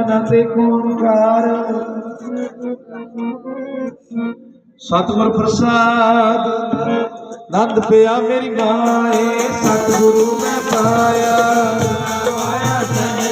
ਨਾ ਤੇ ਕੋਨਕਾਰ ਸਤਿਗੁਰ ਪ੍ਰਸਾਦ, ਨੰਦ ਪਿਆ ਮੇਰੀ ਮਾਏ, ਸਤਿਗੁਰੂ ਮੈਂ ਪਾਇਆ।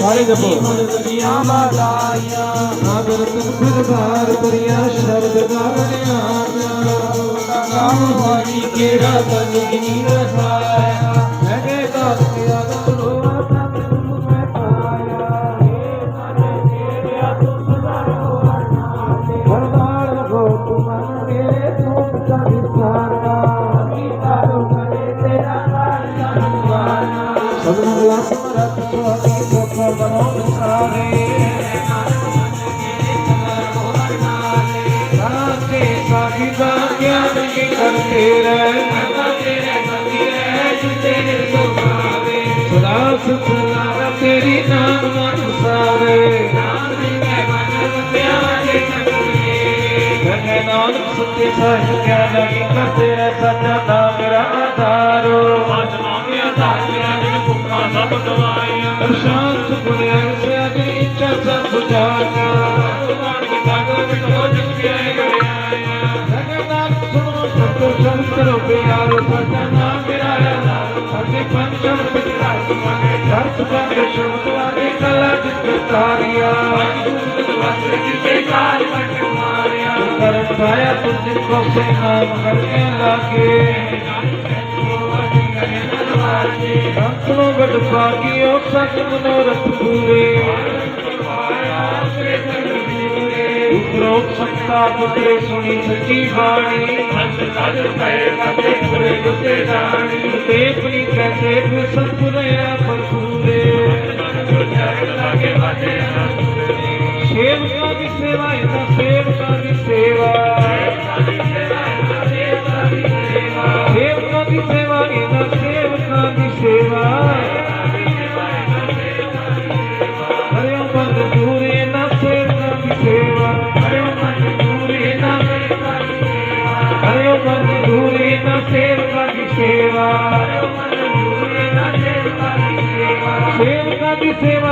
ਸਾਰੇ ਜਪੋ। ਦੁਨੀਆ ਮਾਲਾਇਆ ਨਾਦਰ ਤੁਮ ਫਿਰ ਕਰਿਆ ਸ਼ਬਦ ਗਾਵਣਿਆ ਨਾਮ ਵਾਰੀ ਕਿਹੜਾ ਤਨ ਗਿਨੀ ਰਸਾਇਆ ਸਮਰਤ ਸੁਆਮੀ ਸੁਖ ਬਣੋ ਵਿਸਾਰੇ ਸਾਕੇ ਸਾਖੀ ਦਾ ਗਿਆਨ ਕੀ ਕਰਤੇ ਨਾਮ ਮਨ ਸਾਰੇ ਜਗੇ ਨਾਨਕ ਸੱਚੇ ਸਾਹਿਬ ਕਿਆ ਲਗੀ ਕਰਤੇ ਰਹਿ ਸੱਚਾ ਨਾਮ ਮੇਰਾ ਆਧਾਰੋ ਦਰਸ਼ਨ ਸੁਖਿਆ ਸੇ ਅਗੇ ਇੱਛਾ ਸਭ ਬੁਝਾਣਾ ਜਗਨਾਥ ਸੁਣੋ ਸਤੋ ਸੰਤ ਕਰੋ ਪਿਆਰੋ ਨਾਮ ਮੇਰਾ ਆਧਾਰੋ ਪੰਚਮ ਪਿਤਾ ਦਰਸ ਬੰਦ ਸ਼ਬਦ ਵਾਲੇ ਕਲਾ ਜਿਤ ਤਾਰਿਆ। ਕਰਮ ਪਾਇਆ ਤੁਝ ਕੋ ਸੇ ਨਾਮ ਕਰਨੇ ਲਾਗੇ। ਸੰਤਨੋ ਗੜ ਪਾਗਿਓ ਸਤ ਮਨੋਰਥ ਪੂਰੇ। ਉਪਰੋਕ ਸੱਤਾ ਪੁੱਤਰੇ ਸੁਣੀ ਸੱਚੀ ਬਾਣੀ। ਤੇ ਪਨੀ ਕਹਤੇ ਫਿਰ ਸੰਪੁਰਿਆ ਪਰਪੂਰੇ ਸੇਵਕਾਂ ਦੀ ਸੇਵਾ, ਇਹਦਾ ਸੇਵਕਾਂ ਦੀ ਸੇਵਾ। ਸੇਵਕਾਂ ਦੀ ਸੇਵਾ, ਇਹਦਾ ਸੇਵਕਾਂ ਸੇਵਕਾਂ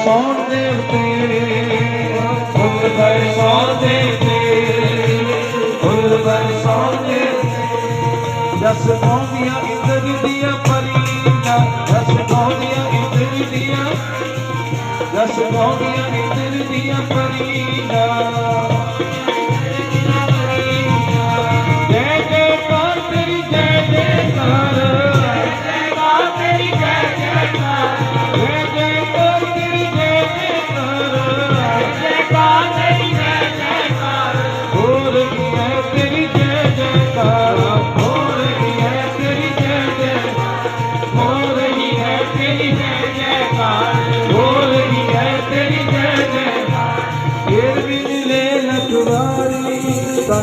ਫੁੱਲ ਬਰਸਾਉਣ ਦੇਵਤੇ ਫੁੱਲ ਬਰਸਾਉਣ ਦੇਵਤੇ ਫੁੱਲ ਬਰਸਾਉਣ ਦੇਵਤੇ ਜਸ ਪਾਉਂਦੀਆਂ ਇੰਦਰ ਦੀਆਂ ਪਰੀਆਂ ਜਸ ਪਾਉਂਦੀਆਂ ਇੰਦਰ ਦੀਆਂ ਜਸ ਪਾਉਂਦੀਆਂ ਇੰਦਰ ਦੀਆਂ ਪਰੀਆਂ।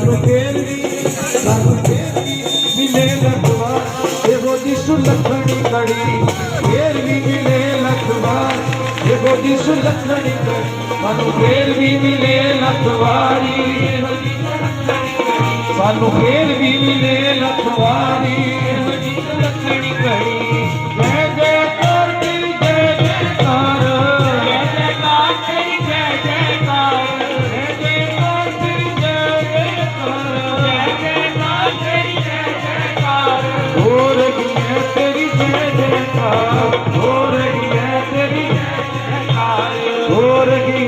ਸਾਨੂੰ ਫੇਰ ਵੀ, ਸਾਨੂੰ ਮਿਲੇ ਲਖਵਾਰ ਇਹੋ ਜੀ ਸੁਲੱਖਣੀ ਕੜੀ, ਫੇਰ ਵੀ ਮਿਲੇ ਲਖਵਾਰ ਇਹੋ ਜੀ ਸੁਲੱਖਣੀ ਕੜੀ, ਸਾਨੂੰ ਫੇਰ ਵੀ ਮਿਲੇ ਲਖਵਾਰੀ ਸਾਨੂੰ ਫੇਰ ਵੀ ਮਿਲੇ ਲਖਵਾਰੀ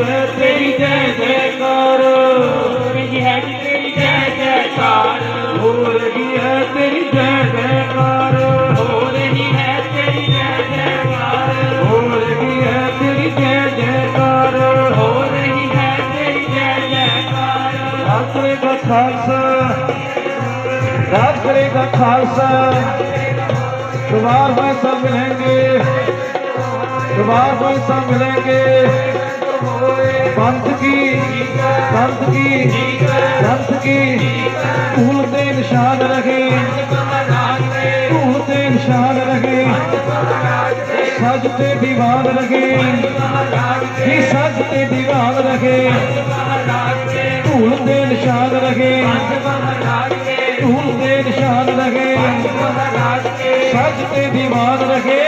ਹੈ ਤੇਰੀ ਜੈ ਜੈਕਾਰ। ਜੀ ਹੈ ਤੇਰੀ ਜੈ ਜੈਕਾਰ। ਹੋ ਰਹੀ ਹੈ ਤੇਰੀ ਜੈ ਜੈਕਾਰ। ਹੋ ਰਹੀ ਹੈ ਤੇਰੀ ਜੈ ਜੈਕਾਰ। ਹੋ ਰਹੀ ਹੈ ਤੇਰੀ ਜੈ ਜੈਕਾਰ। ਹੋ ਰਹੀ ਹੈ ਤੇਰੀ ਜੈ ਜੈਕਾਰ। ਰਾਤਰੇ ਦਾ ਖਾਲਸਾ। ਰਾਤਰੇ ਦਾ ਖਾਲਸਾ। ਦੁਬਾਰ ਮੈਂ ਸਭ ਮਿਲਾਂਗੇ ਦੁਬਾਰ ਮੈਂ ਸਭ ਮਿਲਾਂਗੇ ਕੀ ਰਸ ਕੀ ਧੂਲ ਤੇ ਨਿਸ਼ਾਨ ਰਹੇ। ਧੂਲ ਤੇ ਨਿਸ਼ਾਨ ਰਹੇ। ਸੱਜ ਤੇ ਦੀਵਾਨ ਰਹੇ। ਜੀ ਸੱਜ ਤੇ ਦੀਵਾਨ ਰਹੇ? ਧੂਲ ਤੇ ਨਿਸ਼ਾਨ ਰਹੇ। ਧੂਲ ਤੇ ਨਿਸ਼ਾਨ ਰਹੇ। ਸੱਜ ਤੇ ਦੀਵਾਨ ਰਹੇ।